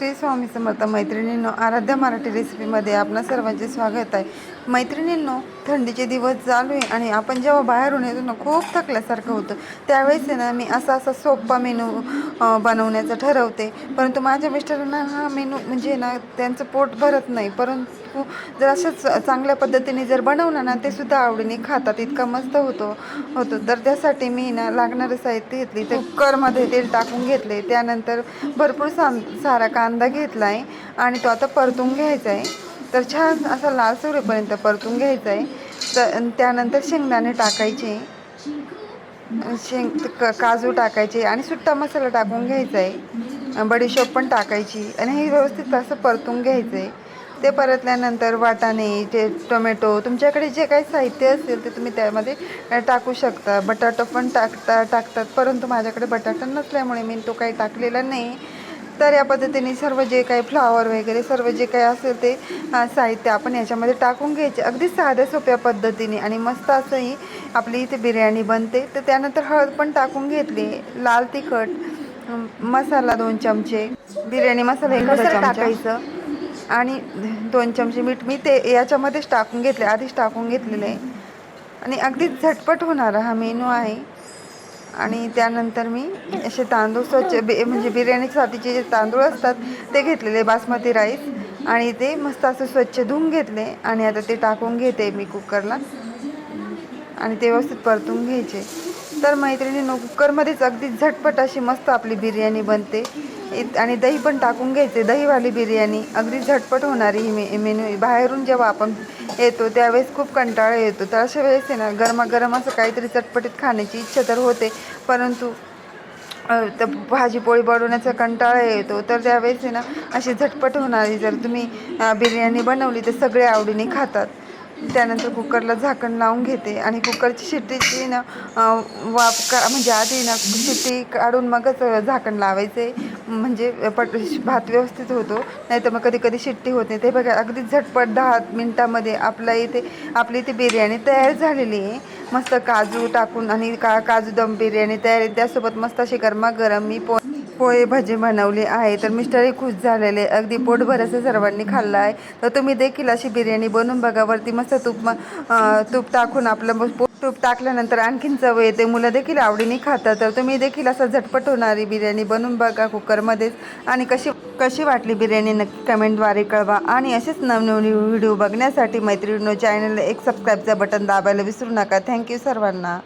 श्री स्वामी समर्थ मैत्रिणींनो आराध्या मराठी रेसिपीमध्ये आपणा सर्वांचे स्वागत आहे. मैत्रिणींनो थंडीचे दिवस चालू आहे आणि आपण जेव्हा बाहेरून येतो ना खूप थकल्यासारखं होतं. त्यावेळेस आहे ना मी असा असा सोपा मेनू बनवण्याचं ठरवते. परंतु माझ्या मिस्टरांना हा मेनू म्हणजे ना त्यांचं पोट भरत नाही. परंतु जर असंच चांगल्या पद्धतीने जर बनवलं ना ते सुद्धा आवडीने खातात. इतका मस्त होतो होतो. तर त्यासाठी मी ना लागणारं साहित्य घेतली. तर कुकरमध्ये तेल टाकून घेतले. त्यानंतर भरपूर सा सारा कांदा कांदा घेतला आहे आणि तो आता परतून घ्यायचा आहे तर छान असा लाल सुरेपर्यंत परतून घ्यायचा आहे तर त्यानंतर शेंगदाणे टाकायचे. शेंग क काजू टाकायचे आणि सुट्टा मसाला टाकून घ्यायचा आहे बडीशोप पण टाकायची आणि हे व्यवस्थित असं परतून घ्यायचं आहे ते परतल्यानंतर वाटाणे ते टोमॅटो तुमच्याकडे जे काही साहित्य असेल ते तुम्ही त्यामध्ये टाकू शकता. बटाटा पण टाकता टाकतात. परंतु माझ्याकडे बटाटा नसल्यामुळे मी तो काही टाकलेला नाही. तर या पद्धतीने सर्व जे काही फ्लावर वगैरे सर्व जे काही असेल ते साहित्य आपण याच्यामध्ये टाकून घ्यायचे. अगदी साध्या सोप्या पद्धतीने आणि मस्त असंही आपली इथे बिर्याणी बनते. तर त्यानंतर हळद पण टाकून घेतली लाल तिखट मसाला दोन चमचे बिर्याणी मसाला एखादा टाकायचं? आणि दोन चमचे मीठ मी ते याच्यामध्येच टाकून घेतले आधीच टाकून घेतलेलं. आहे आणि अगदी झटपट होणारा हा मेनू आहे. आणि त्यानंतर मी असे तांदूळ स्वच्छ बि म्हणजे बिर्याणीसाठीचे जे तांदूळ असतात ते घेतलेले बासमती राईस. आणि ते मस्त असं स्वच्छ धुवून घेतले आणि आता ते टाकून घेते मी कुकरला. आणि ते व्यवस्थित परतून घ्यायचे. तर मैत्रिणींनो कुकरमध्येच अगदी झटपट अशी मस्त आपली बिर्याणी बनते. इत- आणि दही पण टाकून घ्यायचे. दहीवाली बिर्याणी. अगदी झटपट होणारी ही मे मेन्यू बाहेरून जेव्हा आपण येतो त्यावेळेस खूप कंटाळा येतो. तर अशा वेळेस आहे ना गरमागरम असं काहीतरी चटपटीत खाण्याची इच्छा तर होते. परंतु तर भाजीपोळी बनवण्याचा कंटाळा येतो. तर त्यावेळेस आहे ना अशी झटपट होणारी जर तुम्ही बिर्याणी बनवली तर सगळे आवडीने खातात. त्यानंतर कुकरला झाकण लावून घेते. आणि कुकरची शिट्टीची ना वाफ का म्हणजे आधी ना शिट्टी काढून मगच झाकण लावायचे. म्हणजे पट भात व्यवस्थित होतो. नाही तर मग कधी कधी शिट्टी होते. ते बघा अगदी झटपट दहा मिनटामध्ये आपल्या इथे आपली इथे बिर्याणी तयार झालेली आहे. मस्त काजू टाकून आणि का काजू दम बिर्याणी तयार आहे. त्यासोबत मस्त अशी गरमागरम मी पो पोहे भजी बनवली आहे. तर मिस्टरही खुश झालेले अगदी पोटभर असं सर्वांनी खाल्लं आहे. तर तुम्ही देखील अशी बिर्याणी बनवून बघा. वरती मस्त तूप म- तूप टाकून आपलं पो- तूप टाकल्यानंतर आणखीन चव येते. मुलं देखील आवडीने खातात. तर तुम्ही देखील असं झटपट होणारी बिर्याणी बनवून बघा कुकरमध्येच. आणि कशी कशी वाटली बिर्याणी नक्की कमेंटद्वारे कळवा. आणि असेच नवनवीन व्हिडिओ बघण्यासाठी मैत्रिणींनो चॅनलला एक सबस्क्राईबचं बटन दाबायला विसरू नका. थँक्यू सर्वांना.